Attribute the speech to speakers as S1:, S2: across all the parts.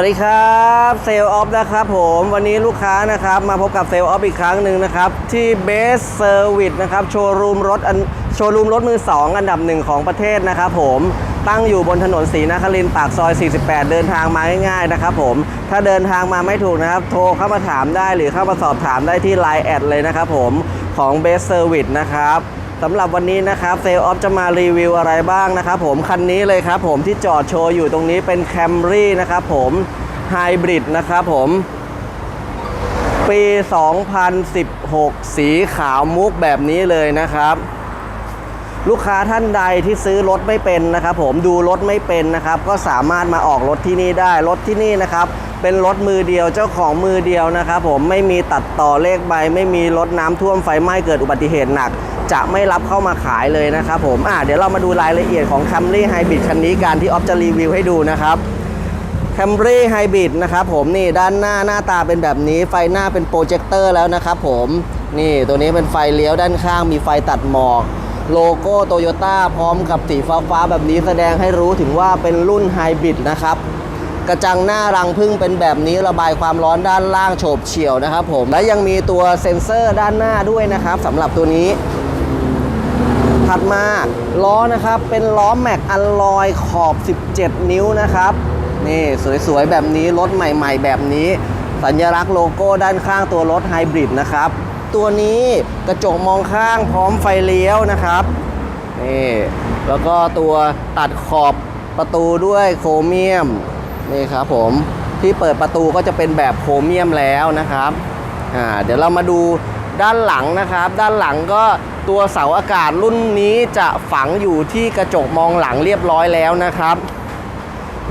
S1: สวัสดีครับเซลล์ออฟนะครับผมวันนี้ลูกค้านะครับมาพบกับเซลล์ออฟอีกครั้งหนึ่งนะครับที่เบสเซอร์วิสนะครับโชว์รูมรถอันโชว์รูมรถมือ 2 อันดับหนึ่งของประเทศนะครับผมตั้งอยู่บนถนนศรีนครินทร์ปากซอย 48 เดินทางมาง่ายๆนะครับผมถ้าเดินทางมาไม่ถูกนะครับ โทรเข้ามาถามได้หรือเข้ามาสอบถามได้ที่ Line แอดเลยนะครับผมของเบสเซอร์วิสนะครับ สำหรับวันนี้นะครับเซลล์ออฟจะมารีวิวอะไรบ้างนะครับผมคันนี้เลยครับผมที่จอดโชว์อยู่ตรงนี้เป็น Camry นะครับผมไฮบริดนะครับผม ปี 2016 สีขาวมุกแบบนี้เลยนะครับ ลูกค้าท่านใดที่ซื้อรถไม่เป็นนะครับผมดูรถไม่เป็นนะครับ ก็สามารถมาออกรถที่นี่ได้รถที่นี่นะครับเป็นรถมือเดียวเจ้าของมือเดียวนะครับผมไม่มีตัดต่อเลขใบ ไม่มีรถน้ำท่วมไฟไหม้เกิดอุบัติเหตุหนัก จะไม่รับเข้ามาขายเลยนะครับผมอะเดี๋ยวเรามาดูรายละเอียดของ Camry Hybrid คันนี้การที่ออฟจะรีวิวให้ดูนะครับ Camry Hybrid นะครับผมนี่ด้านหน้าหน้าตาเป็นแบบนี้ไฟหน้าเป็นโปรเจคเตอร์แล้วนะครับผมนี่ตัวนี้เป็นไฟเลี้ยวด้านข้างมีไฟตัดหมอกโลโก้โตโยต้าพร้อมกับสีฟ้าฟ้าแบบนี้แสดงให้รู้ถึงว่าเป็นรุ่นไฮบริดนะครับ กระจังหน้ารังพึ่งเป็นแบบนี้ระบายความร้อนด้านล่างโฉบเฉี่ยวนะครับผม และยังมีตัวเซ็นเซอร์ด้านหน้าด้วยนะครับสำหรับตัวนี้ ถัดมาล้อนะครับเป็นล้อแม็กอัลลอยขอบ 17 นิ้วนะครับนี่สวยๆแบบนี้รถใหม่ๆ แบบนี้ สัญลักษณ์โลโก้ด้านข้างตัวรถไฮบริดนะครับ ตัวนี้กระจกมองข้างพร้อมไฟเลี้ยวนะครับนี่แล้วก็ตัวตัดขอบประตูด้วยโครเมียมนี่ครับผมที่เปิดประตูก็จะเป็นแบบโครเมียมแล้วนะครับอ่าเดี๋ยวเรามาดูด้านหลังนะครับ ด้านหลังก็ ตัวเสาอากาศรุ่นนี้จะฝังอยู่ที่กระจกมองหลังเรียบร้อยแล้วนะครับ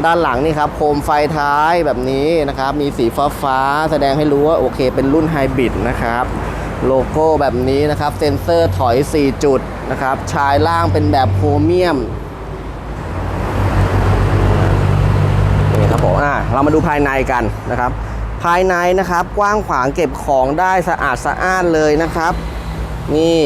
S1: ด้านหลังนี่ครับโคมไฟท้ายแบบนี้นะครับ มีสีฟ้าฟ้าแสดงให้รู้ว่าโอเคเป็นรุ่นไฮบริดนะครับโลโก้แบบนี้นะครับ เซ็นเซอร์ถอย 4 จุดนะครับ ชายล่างเป็นแบบโครเมียมนี่ครับผมอ่าเรามาดูภายในกันนะครับ ภายในนะครับกว้างขวางเก็บของได้สะอาดสะอ้านเลยนะครับ นี่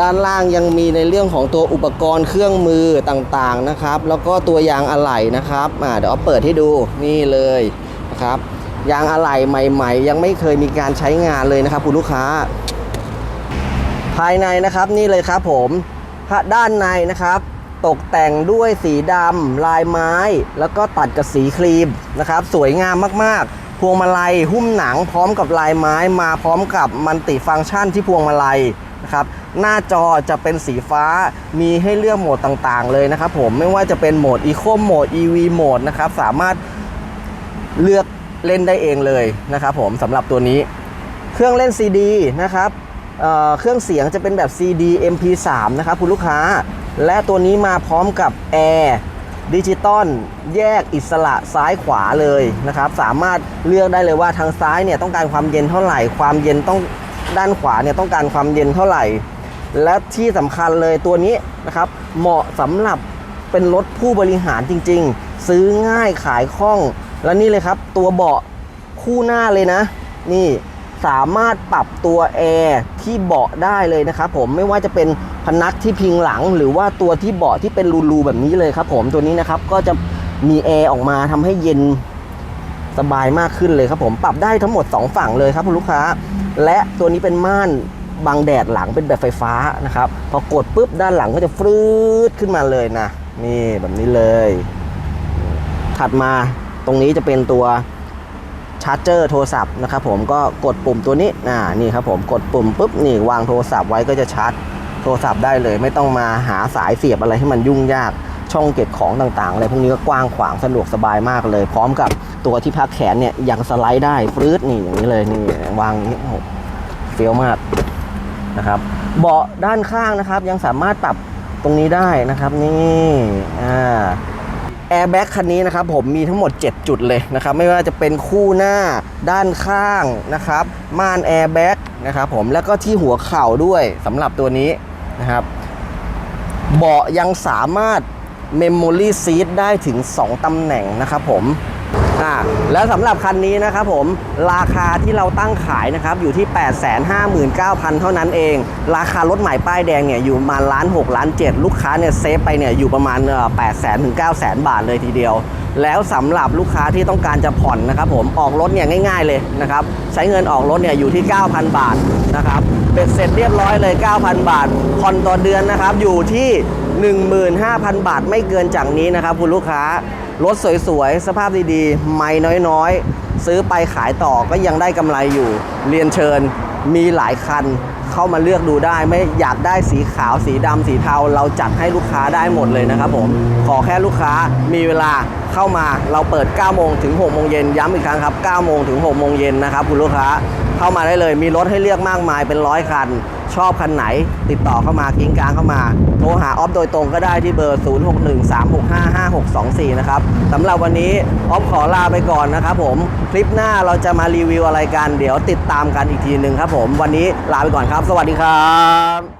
S1: ด้านล่างยังมีในเรื่องของตัวอุปกรณ์เครื่องมือต่างๆนะครับ แล้วก็ตัวยางอะไหล่นะครับอ่าเดี๋ยวเอาเปิดให้ดูนี่เลยนะครับยางอะไหล่ใหม่ ๆ ยังไม่เคยมีการใช้งานเลยนะครับคุณลูกค้า ภายในนะครับนี่เลยครับผมด้านในนะครับตกแต่งด้วยสีดำลายไม้ แล้วก็ตัดกับสีครีมนะครับ สวยงามมากๆ พวงมาลัยหุ้มหนังพร้อมกับลายไม้มาพร้อมกับมันติฟังก์ชันที่พวงมาลัย นะครับหน้าจอจะเป็นสีฟ้ามีให้เลือกโหมดต่างๆ เลยนะครับผมไม่ว่าจะเป็นโหมด Eco โหมด EV โหมดนะครับสามารถเลือกเล่นได้เองเลยนะครับผมสำหรับตัวนี้เครื่องเล่น CD นะครับเเครื่องเสียงจะเป็นแบบ CD MP3 นะครับคุณลูกค้า และตัวนี้มาพร้อมกับแอร์ดิจิตอลแยกอิสระซ้ายขวาเลยนะครับ สามารถเลือกได้เลยว่าทางซ้ายเนี่ยต้องการความเย็นเท่าไหร่ ความเย็นต้อง ด้านขวาเนี่ยต้องการความเย็นเท่าไหร่ และที่สำคัญเลยตัวนี้นะครับเหมาะสำหรับเป็นรถผู้บริหารจริง ๆ ซื้อง่ายขายคล่อง และนี่เลยครับ ตัวเบาะคู่หน้าเลยนะ นี่สามารถปรับตัวแอร์ที่เบาะได้เลยนะครับผมไม่ว่าจะเป็นพนักที่พิงหลัง หรือว่าตัวที่เบาะที่เป็นรูๆแบบนี้เลยครับผมตัวนี้นะครับก็จะมีแอร์ออกมาทำให้เย็นสบายมากขึ้นเลยครับผมปรับได้ทั้งหมด 2 ฝั่งเลยครับคุณลูกค้า และตัวนี้เป็นม่านบังแดดหลังเป็นแบบไฟฟ้านะครับพอกดปุ๊บด้านหลังก็จะฟืดขึ้นมาเลยนะนี่แบบนี้เลย ถัดมาตรงนี้จะเป็นตัวชาร์จเจอร์โทรศัพท์นะครับผมก็กดปุ่มตัวนี้อ่านี่ครับผมกดปุ่มปุ๊บนี่วางโทรศัพท์ไว้ก็จะชาร์จโทรศัพท์ได้เลย ไม่ต้องมาหาสายเสียบอะไรให้มันยุ่งยาก ช่องเก็บของต่างๆอะไรพวกนี้ก็กว้างขวางสะดวกสบายมากเลย พร้อมกับตัวที่พักแขนเนี่ยยังสไลด์ได้ฟืดนี่อย่างนี้เลยนี่วางนี้โอ้โหเฟี้ยวมากนะครับเบาะด้านข้างนะครับยังสามารถปรับตรงนี้ได้นะครับนี่อ่าแอร์แบ็กคันนี้นะครับผมมีทั้งหมด 7 จุดเลยนะครับไม่ว่าจะเป็นคู่หน้าด้านข้างนะครับม่านแอร์แบ็กนะครับผมแล้วก็ที่หัวเข่าด้วยสำหรับตัวนี้นะครับเบาะยังสามารถ Memory Seat ได้ถึง 2ตำแหน่งนะครับผมอ่าแล้วสำหรับคันนี้นะครับผมราคาที่เราตั้งขายนะครับอยู่ที่ 859,000 เท่านั้นเอง ราคารถใหม่ป้ายแดงเนี่ยอยู่ประมาณล้าน6ล้าน7ลูกค้าเนี่ยเซฟไปเนี่ยอยู่ประมาณ8แสนถึง9แสนบาทเลยทีเดียว แล้วสำหรับลูกค้าที่ต้องการจะผ่อนนะครับผมออกรถเนี่ยง่าย ๆเลยนะครับใช้เงินออกรถเนี่ยอยู่ที่ 9,000 บาทนะครับเบ็ดเสร็จเรียบร้อยเลย 9,000 บาทผ่อนต่อเดือนนะครับอยู่ที่ 15,000 บาทไม่เกินจากนี้นะครับคุณลูกค้ารถสวยๆ สภาพดีๆ ไม่น้อยๆ ซื้อไปขายต่อก็ยังได้กำไรอยู่ เรียนเชิญมีหลายคัน เข้ามาเลือกดูได้ไม่อยากได้สีขาวสีดำสีเทา เราจัดให้ลูกค้าได้หมดเลยนะครับผม ขอแค่ลูกค้ามีเวลาเข้ามาเราเปิด 9 โมงถึง 6 โมงเย็นย้ำอีกครั้งครับ 9 โมงถึง 6 โมงเย็นนะครับคุณลูกค้าเข้ามาได้เลยมีรถให้เลือกมากมายเป็นร้อยคัน ชอบคันไหน ติดต่อเข้ามากิ้งกลางเข้ามา โทรหาออฟโดยตรงก็ได้ที่เบอร์ 0613655624 นะครับสำหรับวันนี้ออฟขอลาไปก่อนนะครับผมคลิปหน้าเราจะมารีวิวอะไรกัน เดี๋ยวติดตามกันอีกทีหนึ่งครับผม วันนี้ลาไปก่อนครับ สวัสดีครับ